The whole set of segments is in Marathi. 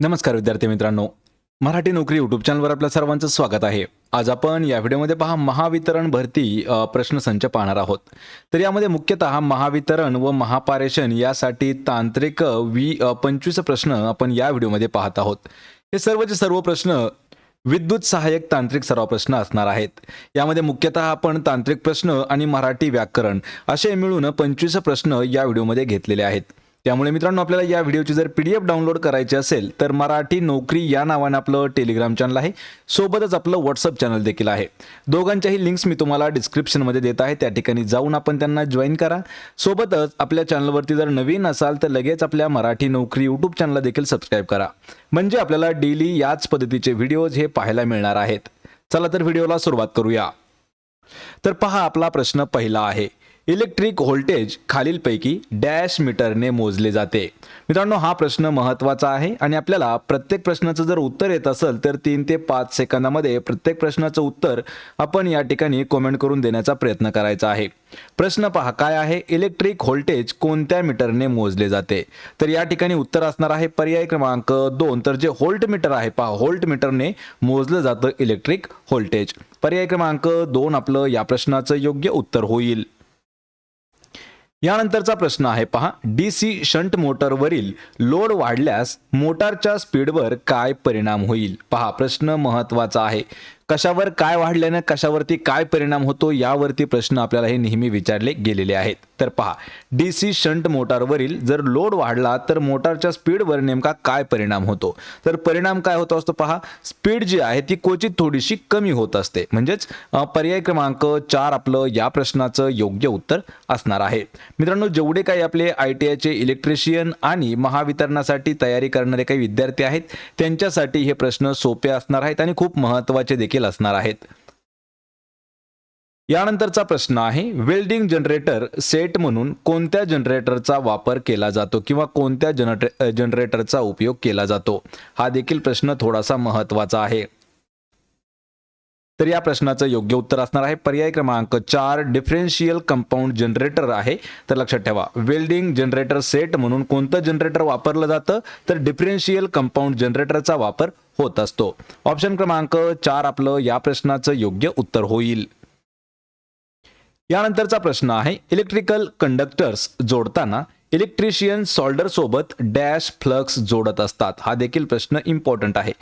नमस्कार विद्यार्थी मित्रांनो. मराठी नोकरी यूट्यूब चॅनलवर आपल्या सर्वांचं स्वागत आहे. आज आपण या व्हिडिओमध्ये पहा महावितरण भरती प्रश्न प्रश्नसंच पाहणार आहोत. तर यामध्ये मुख्यतः महावितरण व महापारेषण यासाठी तांत्रिक वी पंचवीस प्रश्न आपण या व्हिडिओमध्ये पाहत आहोत. हे सर्वचे सर्व प्रश्न विद्युत सहाय्यक तांत्रिक सराव प्रश्न असणार आहेत. यामध्ये मुख्यतः आपण तांत्रिक प्रश्न आणि मराठी व्याकरण असे मिळून पंचवीस प्रश्न या व्हिडिओमध्ये घेतलेले आहेत. त्यामुळे मित्रांनो आपल्याला या व्हिडिओची जर पी डी एफ डाउनलोड करायची असेल तर मराठी नोकरी या नावाने आपलं टेलिग्राम चॅनल आहे. सोबतच आपलं व्हॉट्सअप चॅनल देखील आहे. दोघांच्याही लिंक्स मी तुम्हाला डिस्क्रिप्शनमध्ये देत आहे. त्या ठिकाणी जाऊन आपण त्यांना जॉईन करा. सोबतच आपल्या चॅनलवरती जर नवीन असाल तर लगेच आपल्या मराठी नोकरी यूट्यूब चॅनलला देखील सबस्क्राईब करा. म्हणजे आपल्याला डेली याच पद्धतीचे व्हिडिओज हे पाहायला मिळणार आहेत. चला तर व्हिडिओला सुरुवात करूया. तर पहा आपला प्रश्न पहिला आहे. इलेक्ट्रिक व्होल्टेज खालीलपैकी डॅश मीटरने मोजले जाते. मित्रांनो हा प्रश्न महत्त्वाचा आहे आणि आपल्याला प्रत्येक प्रश्नाचं जर उत्तर येत असेल तर तीन ते पाच सेकंदामध्ये प्रत्येक प्रश्नाचं उत्तर आपण या ठिकाणी कमेंट करून देण्याचा प्रयत्न करायचा आहे. प्रश्न पहा काय आहे? इलेक्ट्रिक व्होल्टेज कोणत्या मीटरने मोजले जाते? तर या ठिकाणी उत्तर असणार आहे पर्याय क्रमांक दोन. तर जे होल्ट मीटर आहे पहा होल्ट मीटरने मोजलं जातं इलेक्ट्रिक व्होल्टेज. पर्याय क्रमांक दोन आपलं या प्रश्नाचं योग्य उत्तर होईल. यानंतरचा प्रश्न आहे पहा. डी सी शंट मोटरवरील लोड वाढल्यास मोटारच्या स्पीडवर काय परिणाम होईल? पहा प्रश्न महत्त्वाचा आहे. कशावर काय वाढल्यानं कशावरती काय परिणाम होतो यावरती प्रश्न आपल्याला हे नेहमी विचारले गेलेले आहेत. तर पहा डी सी शंट मोटारवरील जर लोड वाढला तर मोटारच्या स्पीडवर नेमका काय परिणाम होतो? तर परिणाम काय होतो असतो पहा स्पीड जी आहे ती क्वचित थोडीशी कमी होत असते. म्हणजेच पर्याय क्रमांक चार आपलं या प्रश्नाचं योग्य उत्तर असणार आहे. मित्रांनो जेवढे काही आपले आय टी आयचे इलेक्ट्रिशियन आणि महावितरणासाठी तयारी करणारे काही विद्यार्थी आहेत त्यांच्यासाठी हे प्रश्न सोपे असणार आहेत आणि खूप महत्त्वाचे देखील असणार आहेत. यानंतरचा प्रश्न आहे वेल्डिंग जनरेटर सेट म्हणून कोणत्या जनरेटरचा वापर केला जातो किंवा कोणत्या जनरे जनरेटरचा उपयोग केला जातो? हा देखील प्रश्न थोडासा महत्त्वाचा आहे. तर या प्रश्नाचं योग्य उत्तर असणार आहे. पर्याय क्रमांक चार डिफरेन्शियल कंपाऊंड जनरेटर आहे. तर लक्षात ठेवा वेल्डिंग जनरेटर सेट म्हणून कोणतं जनरेटर वापरलं जातं? तर डिफरेन्शियल कंपाऊंड जनरेटरचा वापर होत असतो. ऑप्शन क्रमांक चार आपलं या प्रश्नाचं योग्य उत्तर होईल. यानंतरचा प्रश्न आहे इलेक्ट्रिकल कंडक्टर्स जोडताना इलेक्ट्रिशियन सॉल्डर सोबत डॅश फ्लक्स जोडत असतात. हा देखील प्रश्न इम्पॉर्टंट आहे.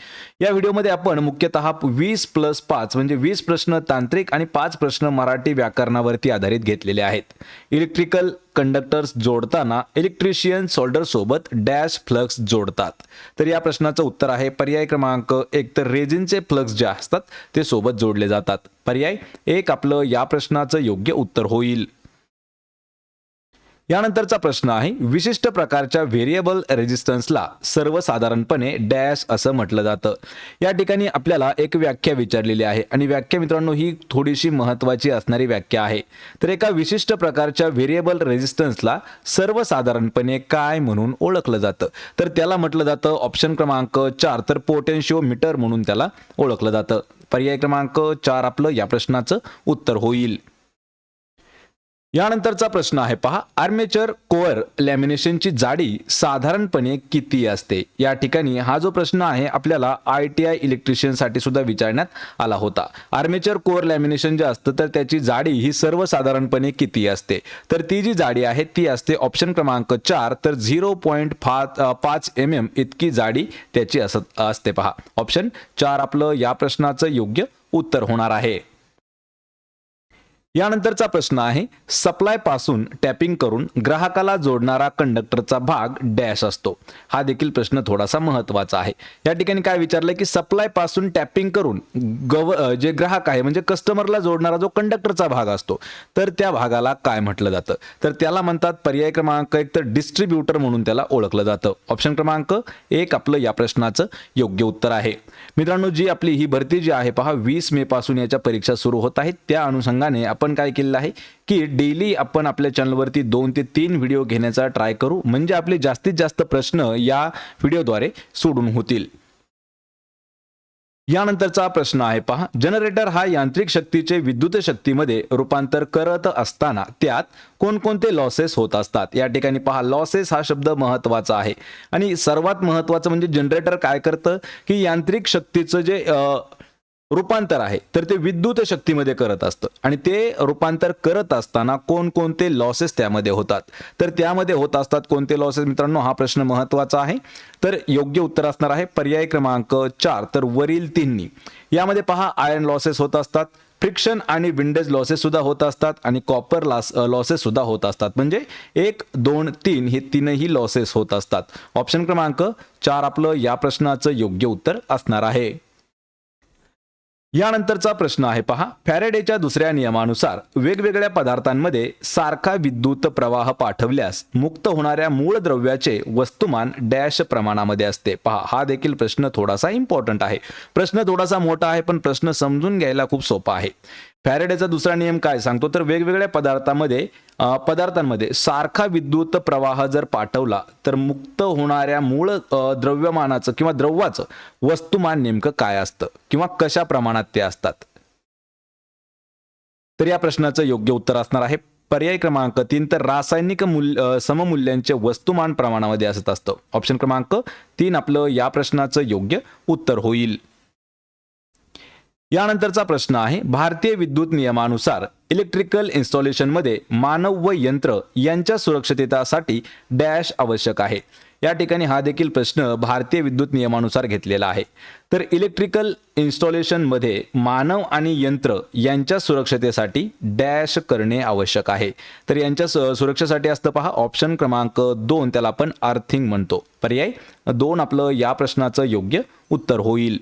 या व्हिडिओमध्ये आपण मुख्यतः वीस प्लस पाच म्हणजे वीस प्रश्न तांत्रिक आणि पाच प्रश्न मराठी व्याकरणावरती आधारित घेतलेले आहेत. इलेक्ट्रिकल कंडक्टर्स जोडताना इलेक्ट्रिशियन सॉल्डर सोबत डॅश फ्लक्स जोडतात. तर या प्रश्नाचं उत्तर आहे पर्याय क्रमांक एक. तर रेजिनचे फ्लक्स जे असतात ते सोबत जोडले जातात. पर्याय एक आपलं या प्रश्नाचं योग्य उत्तर होईल. यानंतरचा प्रश्न आहे विशिष्ट प्रकारच्या व्हेरिएबल रेजिस्टन्सला सर्वसाधारणपणे डॅश असं म्हटलं जातं. या ठिकाणी आपल्याला एक व्याख्या विचारलेली आहे आणि व्याख्या मित्रांनो ही थोडीशी महत्त्वाची असणारी व्याख्या आहे. तर एका विशिष्ट प्रकारच्या व्हेरिएबल रेजिस्टन्सला सर्वसाधारणपणे काय म्हणून ओळखलं जातं? तर त्याला म्हटलं जातं ऑप्शन क्रमांक चार तर पोटेन्शिओमीटर म्हणून त्याला ओळखलं जातं. पर्याय क्रमांक चार आपलं या प्रश्नाचं उत्तर होईल. यानंतरचा प्रश्न आहे पहा. आर्मेचर कोअर लॅमिनेशनची जाडी साधारणपणे किती असते? या ठिकाणी हा जो प्रश्न आहे आपल्याला आय टी आय इलेक्ट्रिशियनसाठी सुद्धा विचारण्यात आला होता. आर्मेचर कोअर लॅमिनेशन जे असतं तर त्याची जाडी ही सर्वसाधारणपणे किती असते? तर ती जी जाडी आहे ती असते ऑप्शन क्रमांक चार तर झिरो पॉईंट पाच पाच एम एम इतकी जाडी त्याची असत असते. पहा. ऑप्शन चार आपलं या प्रश्नाचं योग्य उत्तर होणार आहे. यानंतरचा प्रश्न आहे सप्लायपासून टॅपिंग करून ग्राहकाला जोडणारा कंडक्टरचा भाग डॅश असतो. हा देखील प्रश्न थोडासा महत्त्वाचा आहे. या ठिकाणी काय विचारलंय की सप्लायपासून टॅपिंग करून गव जे ग्राहक आहे म्हणजे कस्टमरला जोडणारा जो कंडक्टरचा भाग असतो तर त्या भागाला काय म्हटलं जातं? तर त्याला म्हणतात पर्याय क्रमांक एक तर डिस्ट्रीब्युटर म्हणून त्याला ओळखलं जातं. ऑप्शन क्रमांक एक आपलं या प्रश्नाचं योग्य उत्तर आहे. मित्रांनो जी आपली ही भरती जी आहे पहा वीस मे पासून याच्या परीक्षा सुरू होत आहेत. त्या अनुषंगाने आपण काय केलेलं आहे की डेली आपण आपल्या चॅनलवरती दोन ते तीन व्हिडिओ घेण्याचा ट्राय करू. म्हणजे आपले जास्तीत जास्त प्रश्न या व्हिडिओद्वारे सोडून होतील. यानंतरचा प्रश्न आहे पहा. जनरेटर हा यांत्रिक शक्तीचे विद्युत शक्तीमध्ये रूपांतर करत असताना त्यात कोणकोणते लॉसेस होत असतात? या ठिकाणी पहा. लॉसेस हा शब्द महत्त्वाचा आहे. आणि सर्वात महत्वाचं म्हणजे जनरेटर काय करतं? की यांत्रिक शक्तीचं जे आ, रूपांतर आहे. तर ते विद्युत शक्तीमध्ये करत असतं. आणि ते रूपांतर करत असताना कोणकोणते लॉसेस त्यामध्ये होतात. तर त्यामध्ये होत असतात कोणते लॉसेस मित्रांनो हा प्रश्न महत्त्वाचा आहे. तर योग्य उत्तर असणार आहे पर्याय क्रमांक चार. तर वरील तिन्ही. यामध्ये पहा आयर्न लॉसेस होत असतात. फ्रिक्शन आणि विंडेज लॉसेस सुद्धा होत असतात. आणि कॉपर लॉस लॉसेस सुद्धा होत असतात. म्हणजे एक दोन तीन हे तीनही लॉसेस होत असतात. ऑप्शन क्रमांक चार आपलं या प्रश्नाचं योग्य उत्तर असणार आहे. यानंतरचा प्रश्न आहे पहा. फॅरेडेच्या दुसऱ्या नियमानुसार वेगवेगळ्या पदार्थांमध्ये सारखा विद्युत प्रवाह पाठवल्यास मुक्त होणाऱ्या मूळ द्रव्याचे वस्तुमान डॅश प्रमाणामध्ये असते. पहा हा देखील प्रश्न थोडासा इम्पॉर्टंट आहे. प्रश्न थोडासा मोठा आहे पण प्रश्न समजून घ्यायला खूप सोपा आहे. फॅरेडेचा दुसरा नियम काय सांगतो? तर वेगवेगळ्या पदार्थामध्ये पदार्थांमध्ये सारखा विद्युत प्रवाह जर पाठवला तर मुक्त होणाऱ्या मूळ द्रव्यमानाचं किंवा द्रव्याचं वस्तुमान नेमकं काय असतं? किंवा कशा प्रमाणात ते असतात? तर या प्रश्नाचं योग्य उत्तर असणार आहे. पर्याय क्रमांक तीन तर रासायनिक मूल्य सममूल्यांचे वस्तुमान प्रमाणामध्ये असत असतं. ऑप्शन क्रमांक तीन आपलं या प्रश्नाचं योग्य उत्तर होईल. यानंतरचा प्रश्न आहे भारतीय विद्युत नियमानुसार इलेक्ट्रिकल इन्स्टॉलेशनमध्ये मानव व यंत्र यांच्या सुरक्षिततेसाठी डॅश आवश्यक आहे. या ठिकाणी हा देखील प्रश्न भारतीय विद्युत नियमानुसार घेतलेला आहे. तर इलेक्ट्रिकल इन्स्टॉलेशनमध्ये मानव आणि यंत्र यांच्या सुरक्षतेसाठी डॅश करणे आवश्यक आहे. तर यांच्या सुरक्षेसाठी असतं पहा ऑप्शन क्रमांक दोन त्याला आपण अर्थिंग म्हणतो. पर्याय दोन आपलं या प्रश्नाचं योग्य उत्तर होईल.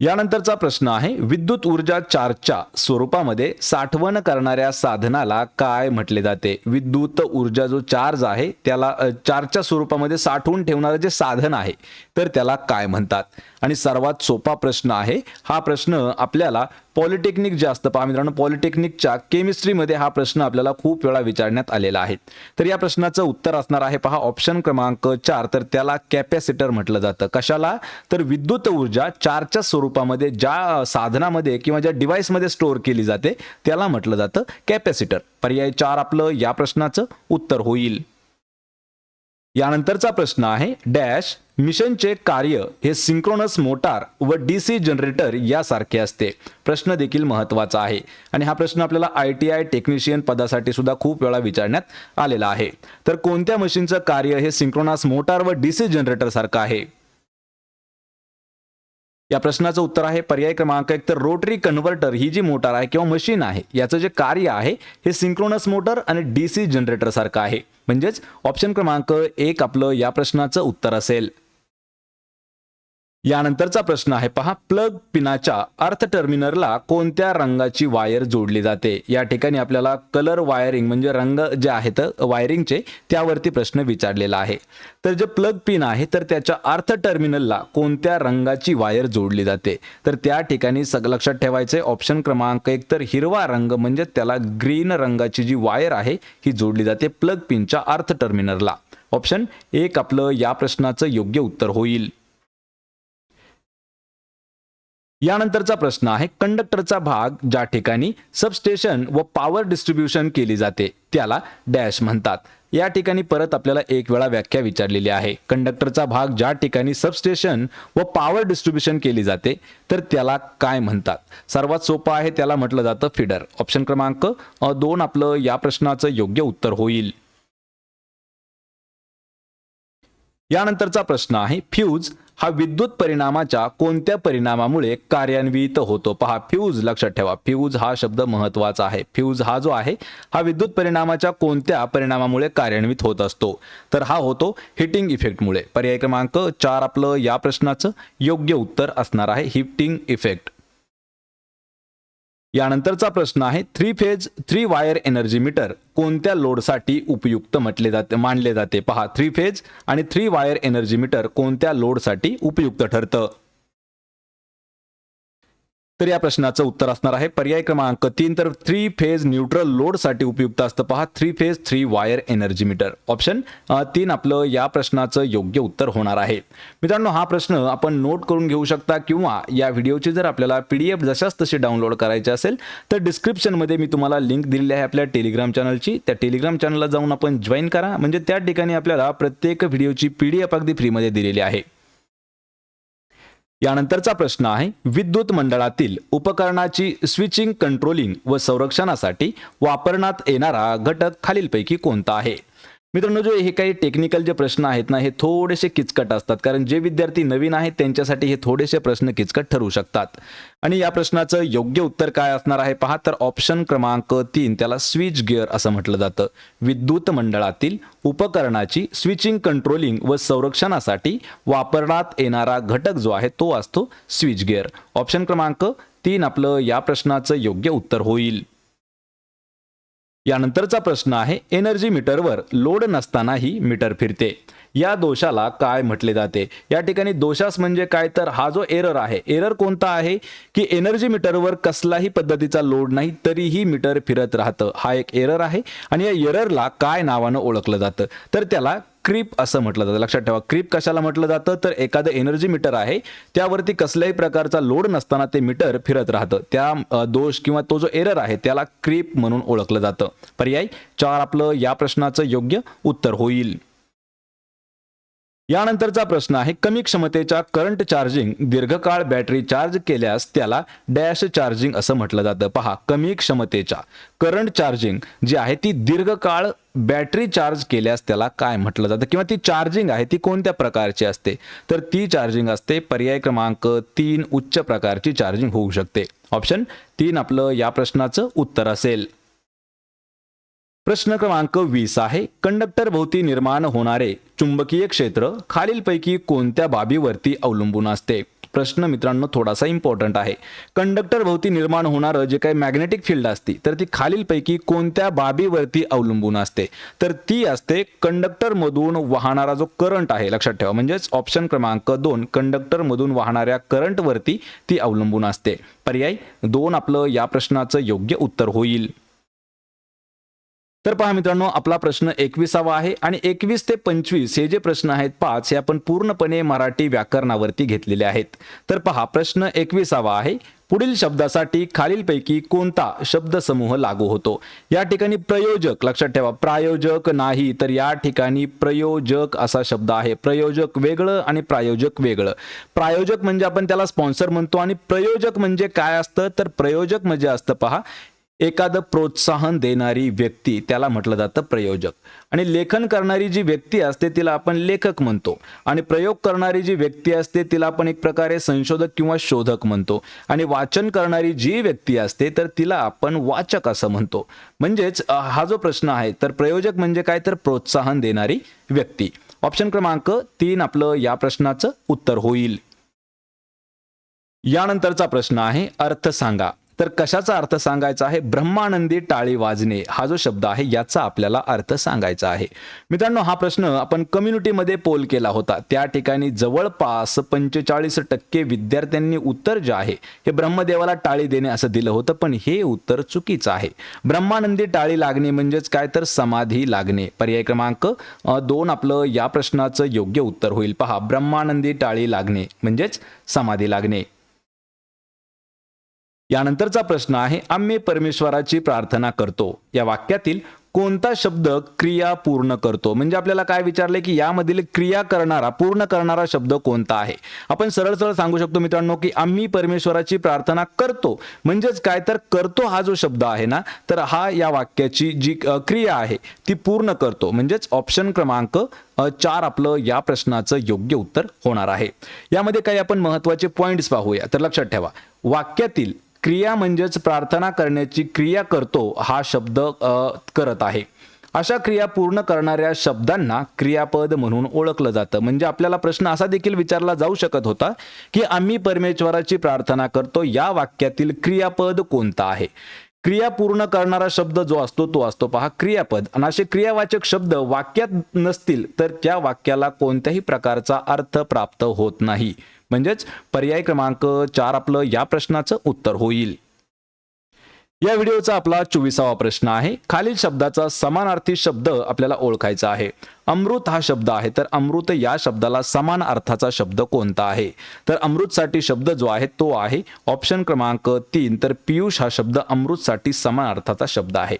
यानंतरचा प्रश्न आहे विद्युत ऊर्जा चार्जच्या स्वरूपामध्ये साठवण करणाऱ्या साधनाला काय म्हटले जाते? विद्युत ऊर्जा जो चार्ज आहे त्याला चार्जच्या स्वरूपामध्ये साठवून ठेवणारं जे साधन आहे तर त्याला काय म्हणतात? आणि सर्वात सोपा प्रश्न आहे हा प्रश्न आपल्याला पॉलिटेक्निक जे असतं पहा मित्रांनो पॉलिटेक्निकच्या केमिस्ट्रीमध्ये हा प्रश्न आपल्याला खूप वेळा विचारण्यात आलेला आहे. तर या प्रश्नाचं उत्तर असणार आहे पहा ऑप्शन क्रमांक चार तर त्याला कॅपॅसिटर म्हटलं जातं. कशाला? तर विद्युत ऊर्जा चारच्या स्वरूपामध्ये ज्या साधनामध्ये किंवा ज्या डिव्हाइसमध्ये स्टोअर केली जाते त्याला म्हटलं जातं कॅपॅसिटर. पर्याय चार आपलं या प्रश्नाचं उत्तर होईल. यानंतरचा प्रश्न आहे डॅश मिशनचे कार्य हे सिंक्रोनस मोटार व डी सी जनरेटर यासारखे असते. प्रश्न देखील महत्त्वाचा आहे. आणि हा प्रश्न आपल्याला आय टी आय टेक्निशियन पदासाठी सुद्धा खूप वेळा विचारण्यात आलेला आहे. तर कोणत्या मशीनचं कार्य हे सिंक्रोनस मोटार व डी सी जनरेटर सारखं आहे? या प्रश्नाचं उत्तर आहे पर्याय क्रमांक एक तर रोटरी कन्व्हर्टर ही जी मोटार आहे किंवा मशीन आहे याचं जे कार्य आहे हे सिंक्रोनस मोटर आणि डी सी जनरेटर सारखं आहे. म्हणजेच ऑप्शन क्रमांक एक आपलं या प्रश्नाचं उत्तर असेल. यानंतरचा प्रश्न आहे पहा. प्लग पिनाच्या अर्थ टर्मिनरला कोणत्या रंगाची वायर जोडली जाते? या ठिकाणी आपल्याला कलर वायरिंग म्हणजे रंग जे आहेत वायरिंगचे त्यावरती प्रश्न विचारलेला आहे. तर जे प्लग पिन आहे तर त्याच्या अर्थ टर्मिनलला कोणत्या रंगाची वायर जोडली जाते? तर त्या ठिकाणी सग लक्षात ठेवायचे ऑप्शन क्रमांक एक तर हिरवा रंग म्हणजे त्याला ग्रीन रंगाची जी वायर आहे ही जोडली जाते प्लग पिनच्या अर्थ टर्मिनलला. ऑप्शन एक आपलं या प्रश्नाचं योग्य उत्तर होईल. यानंतरचा प्रश्न आहे कंडक्टरचा भाग ज्या ठिकाणी सबस्टेशन व पॉवर डिस्ट्रीब्युशन केली जाते त्याला डॅश म्हणतात. या ठिकाणी परत आपल्याला एक वेळा व्याख्या विचारलेली आहे. कंडक्टरचा भाग ज्या ठिकाणी सबस्टेशन व पॉवर डिस्ट्रीब्युशन केली जाते तर त्याला काय म्हणतात? सर्वात सोपं आहे त्याला म्हटलं जातं फिडर ऑप्शन क्रमांक दोन आपलं या प्रश्नाचं योग्य उत्तर होईल. यानंतरचा प्रश्न आहे फ्यूज हा विद्युत परिणामाच्या कोणत्या परिणामामुळे कार्यान्वित होतो? पहा फ्यूज लक्षात ठेवा फ्यूज हा शब्द महत्त्वाचा आहे. फ्यूज हा जो आहे हा विद्युत परिणामाच्या कोणत्या परिणामामुळे कार्यान्वित होत असतो? तर हा होतो हिटिंग इफेक्टमुळे. पर्याय क्रमांक चार आपलं या प्रश्नाचं योग्य उत्तर असणार आहे हिटिंग इफेक्ट. यानंतरचा प्रश्न आहे three phase three wire energy meter कोणत्या लोडसाठी उपयुक्त म्हटले जाते मानले जाते? पहा थ्री फेज आणि थ्री वायर एनर्जी मीटर कोणत्या लोडसाठी उपयुक्त ठरतं? तर या प्रश्नाचं उत्तर असणार आहे. पर्याय क्रमांक तीन तर थ्री फेज न्यूट्रल लोडसाठी उपयुक्त असतं पहा. Three phase three wire energy meter option तीन आपलं या प्रश्नाचं योग्य उत्तर होणार आहे. मित्रांनो हा प्रश्न आपण नोट करून घेऊ शकता किंवा या व्हिडिओची जर आपल्याला पी डी एफ जशाच तशी डाउनलोड करायची असेल तर डिस्क्रिप्शनमध्ये मी तुम्हाला लिंक दिलेली आहे आपल्या टेलिग्राम चॅनलची त्या टेलिग्राम चॅनलला जाऊन आपण जॉईन करा. म्हणजे त्या ठिकाणी आपल्याला प्रत्येक व्हिडिओची पी डी एफ अगदी फ्रीमध्ये दिलेली आहे. यानंतरचा प्रश्न आहे विद्युत मंडळातील उपकरणाची स्विचिंग कंट्रोलिंग व संरक्षणासाठी वापरण्यात येणारा घटक खालीलपैकी कोणता आहे? मित्रांनो जो हे काही टेक्निकल जे प्रश्न आहेत ना हे थोडेसे किचकट असतात. कारण जे विद्यार्थी नवीन आहेत त्यांच्यासाठी हे थोडेसे प्रश्न किचकट ठरू शकतात. आणि या प्रश्नाचं योग्य उत्तर काय असणार आहे? पहा तर ऑप्शन क्रमांक तीन त्याला स्विच गिअर असं म्हटलं जातं. विद्युत मंडळातील उपकरणाची स्विचिंग कंट्रोलिंग व संरक्षणासाठी वापरण्यात येणारा घटक जो आहे तो असतो स्विच गिअर ऑप्शन क्रमांक तीन आपलं या प्रश्नाचं योग्य उत्तर होईल. यानंतरचा प्रश्न आहे एनर्जी मीटरवर लोड नसतानाही मीटर फिरते. या दोषाला काय म्हटले जाते? या ठिकाणी दोषास म्हणजे काय? तर हा जो एरर आहे एरर कोणता आहे? की एनर्जी मीटरवर कसलाही पद्धतीचा लोड नाही तरीही मीटर फिरत राहतं. हा एक एरर आहे आणि या एररला काय नावानं ओळखलं जातं? तर त्याला क्रीप असं म्हटलं जातं. लक्षात ठेवा क्रीप कशाला म्हटलं जातं? तर एखादं एनर्जी मीटर आहे त्यावरती कसल्याही प्रकारचा लोड नसताना ते मीटर फिरत राहतं. त्या दोष किंवा तो जो एरर आहे त्याला क्रीप म्हणून ओळखलं जातं. पर्याय चार आपलं या प्रश्नाचं योग्य उत्तर होईल. यानंतरचा प्रश्न आहे कमी क्षमतेच्या करंट चार्जिंग दीर्घकाळ बॅटरी चार्ज केल्यास त्याला डॅश चार्जिंग असं म्हटलं जातं. पहा कमी क्षमतेच्या करंट चार्जिंग जी आहे ती दीर्घकाळ बॅटरी चार्ज केल्यास त्याला काय म्हटलं जातं? किंवा ती चार्जिंग आहे ती कोणत्या प्रकारची असते? तर ती चार्जिंग असते पर्याय क्रमांक तीन उच्च प्रकारची चार्जिंग होऊ शकते. ऑप्शन तीन आपलं या प्रश्नाचं उत्तर असेल. प्रश्न क्रमांक वीस आहे. कंडक्टर भोवती निर्माण होणारे चुंबकीय क्षेत्र खालीलपैकी कोणत्या बाबीवरती अवलंबून असते? प्रश्न मित्रांनो थोडासा इम्पॉर्टंट आहे. कंडक्टर भोवती निर्माण होणारं जे काही मॅग्नेटिक फील्ड असते तर ती खालीलपैकी कोणत्या बाबीवरती अवलंबून असते? तर ती असते कंडक्टर मधून वाहणारा जो करंट आहे लक्षात ठेवा. म्हणजेच ऑप्शन क्रमांक दोन कंडक्टर मधून वाहणाऱ्या करंटवरती ती अवलंबून असते. पर्याय दोन आपलं या प्रश्नाचं योग्य उत्तर होईल. तर पहा मित्रांनो आपला प्रश्न एकविसावा आहे आणि एकवीस ते पंचवीस हे जे प्रश्न आहेत पाच हे आपण पूर्णपणे मराठी व्याकरणावरती घेतलेले आहेत. तर पहा प्रश्न एकविसावा आहे. पुढील शब्दासाठी खालीलपैकी कोणता शब्दसमूह लागू होतो? या ठिकाणी प्रयोजक लक्षात ठेवा प्रायोजक नाही तर या ठिकाणी प्रयोजक असा शब्द आहे. प्रयोजक वेगळं आणि प्रायोजक वेगळं. प्रायोजक म्हणजे आपण त्याला स्पॉन्सर म्हणतो आणि प्रयोजक म्हणजे काय असतं? तर प्रयोजक म्हणजे असतं पहा एखादं प्रोत्साहन देणारी व्यक्ती त्याला म्हटलं जातं प्रयोजक. आणि लेखन करणारी जी व्यक्ती असते तिला आपण लेखक म्हणतो. आणि प्रयोग करणारी जी व्यक्ती असते तिला आपण एक प्रकारे संशोधक किंवा शोधक म्हणतो. आणि वाचन करणारी जी व्यक्ती असते तर तिला आपण वाचक असं म्हणतो. म्हणजेच हा जो प्रश्न आहे तर प्रयोजक म्हणजे काय? तर प्रोत्साहन देणारी व्यक्ती. ऑप्शन क्रमांक तीन आपलं या प्रश्नाचं उत्तर होईल. यानंतरचा प्रश्न आहे अर्थ सांगा. तर कशाचा अर्थ सांगायचा आहे? ब्रह्मानंदी टाळी वाजणे हा जो शब्द आहे याचा आपल्याला अर्थ सांगायचा आहे. मित्रांनो हा प्रश्न आपण कम्युनिटीमध्ये पोल केला होता. त्या ठिकाणी जवळपास पंचेचाळीस टक्के विद्यार्थ्यांनी उत्तर जे आहे हे ब्रह्मदेवाला टाळी देणे असं दिलं होतं पण हे उत्तर चुकीचं आहे. ब्रह्मानंदी टाळी लागणे म्हणजेच काय? तर समाधी लागणे. पर्याय क्रमांक दोन आपलं या प्रश्नाचं योग्य उत्तर होईल. पहा ब्रह्मानंदी टाळी लागणे म्हणजेच समाधी लागणे. यानंतरचा प्रश्न आहे आम्ही परमेश्वराची प्रार्थना करतो. या वाक्यातील कोणता शब्द क्रिया पूर्ण करतो? म्हणजे आपल्याला काय विचारले की यामधील क्रिया करणारा पूर्ण करणारा शब्द कोणता आहे? आपण सरळ सरळ सांगू शकतो मित्रांनो की आम्ही परमेश्वराची प्रार्थना करतो. म्हणजेच काय तर करतो हा जो शब्द आहे ना तर हा या वाक्याची जी क्रिया आहे ती पूर्ण करतो. म्हणजेच ऑप्शन क्रमांक चार आपलं या प्रश्नाचं योग्य उत्तर होणार आहे. यामध्ये काही आपण महत्त्वाचे पॉइंट्स पाहूया. तर लक्षात ठेवा. वाक्यातील क्रिया म्हणजेच प्रार्थना करण्याची क्रिया करतो हा शब्द करत आहे. अशा क्रिया पूर्ण करणाऱ्या शब्दांना क्रियापद म्हणून ओळखलं जातं. म्हणजे आपल्याला प्रश्न असा देखील विचारला जाऊ शकत होता की आम्ही परमेश्वराची प्रार्थना करतो या वाक्यातील क्रियापद कोणता आहे? क्रिया पूर्ण करणारा शब्द जो असतो तो असतो पहा क्रियापद. आणि असे क्रियावाचक शब्द वाक्यात नसतील तर त्या वाक्याला कोणत्याही प्रकारचा अर्थ प्राप्त होत नाही. म्हणजेच पर्याय क्रमांक चार आपलं या प्रश्नाचं उत्तर होईल. या व्हिडिओचा आपला चोवीसावा प्रश्न आहे. खालील शब्दाचा समानार्थी शब्द आपल्याला ओळखायचा आहे. अमृत हा शब्द आहे तर अमृत या शब्दाला समान अर्थाचा शब्द कोणता आहे? तर अमृतसाठी शब्द जो आहे तो आहे ऑप्शन क्रमांक तीन तर पियुष हा शब्द अमृतसाठी समान अर्थाचा शब्द आहे.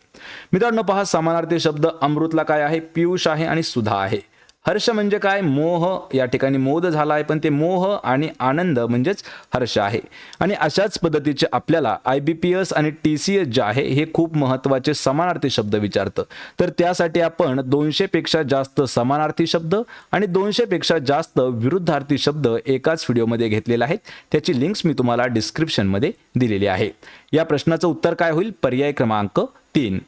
मित्रांनो पहा समानार्थी शब्द अमृतला काय आहे? पियुष आहे आणि सुधा आहे. हर्ष म्हणजे काय? मोह. या ठिकाणी मोद झाला आहे पण ते मोह आणि आनंद म्हणजेच हर्ष आहे. आणि अशाच पद्धतीचे आपल्याला आय बी पी एस आणि टी सी एस जे आहे हे खूप महत्त्वाचे समानार्थी शब्द विचारतं. तर त्यासाठी आपण दोनशेपेक्षा जास्त समानार्थी शब्द आणि दोनशेपेक्षा जास्त विरुद्धार्थी शब्द एकाच व्हिडिओमध्ये घेतलेले आहेत. त्याची लिंक्स मी तुम्हाला डिस्क्रिप्शनमध्ये दिलेली आहे. या प्रश्नाचं उत्तर काय होईल? पर्याय क्रमांक तीन.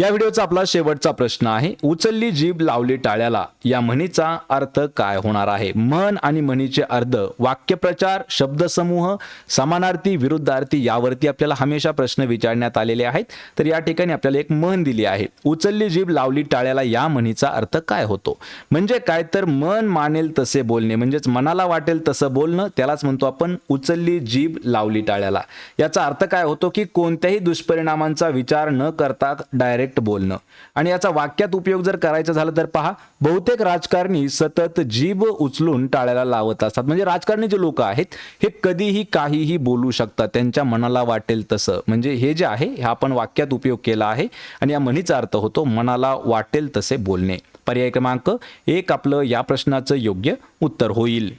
या व्हिडिओचा आपला शेवटचा प्रश्न आहे उचलली जीभ लावली टाळ्याला या म्हणीचा अर्थ काय होणार आहे? म्हण आणि म्हणीचे अर्थ वाक्यप्रचार शब्दसमूह समानार्थी विरुद्धार्थी यावरती आपल्याला हमेशा प्रश्न विचारण्यात आलेले आहेत. तर या ठिकाणी आपल्याला एक म्हण दिली आहे उचलली जीभ लावली टाळ्याला या म्हणीचा अर्थ काय होतो? म्हणजे काय तर मन मानेल तसे बोलणे म्हणजेच मनाला वाटेल तसं बोलणं त्यालाच म्हणतो आपण उचलली जीभ लावली टाळ्याला. याचा अर्थ काय होतो की कोणत्याही दुष्परिणामांचा विचार न करता डायरेक्ट बोलणं. आणि याचा वाक्यात उपयोग जर करायचा झाला तर पहा बहुतेक राजकारणी सतत जीभ उचलून टाळ्याला लावत असतात. म्हणजे राजकारणी जे लोक आहेत हे कधीही काहीही बोलू शकतात. त्यांच्या मनाला वाटेल तसं. म्हणजे हे जे आहे हे आपण वाक्यात उपयोग केला आहे. आणि या म्हणीचा अर्थ होतो मनाला वाटेल तसे बोलणे. पर्याय क्रमांक एक आपलं या प्रश्नाचं योग्य उत्तर होईल.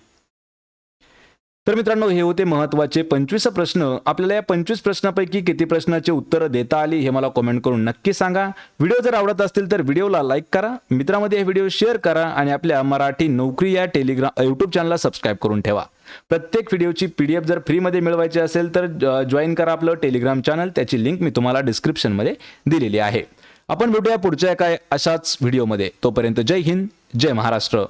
तर मित्रांनो हे होते महत्त्वाचे पंचवीस प्रश्न. आपल्याला या पंचवीस प्रश्नापैकी किती प्रश्नाचे उत्तरं देता आली हे मला कमेंट करून नक्की सांगा. व्हिडिओ जर आवडत असतील तर व्हिडिओला लाईक करा मित्रामध्ये हे व्हिडिओ शेअर करा आणि आपल्या मराठी नोकरी या टेलिग्राम यूट्यूब चॅनलला सबस्क्राईब करून ठेवा. प्रत्येक व्हिडिओची पी डी एफ जर फ्रीमध्ये मिळवायची असेल तर जॉईन करा आपलं टेलिग्राम चॅनल त्याची लिंक मी तुम्हाला डिस्क्रिप्शनमध्ये दिलेली आहे. आपण भेटूया पुढच्या एका अशाच व्हिडिओमध्ये तोपर्यंत जय हिंद जय महाराष्ट्र.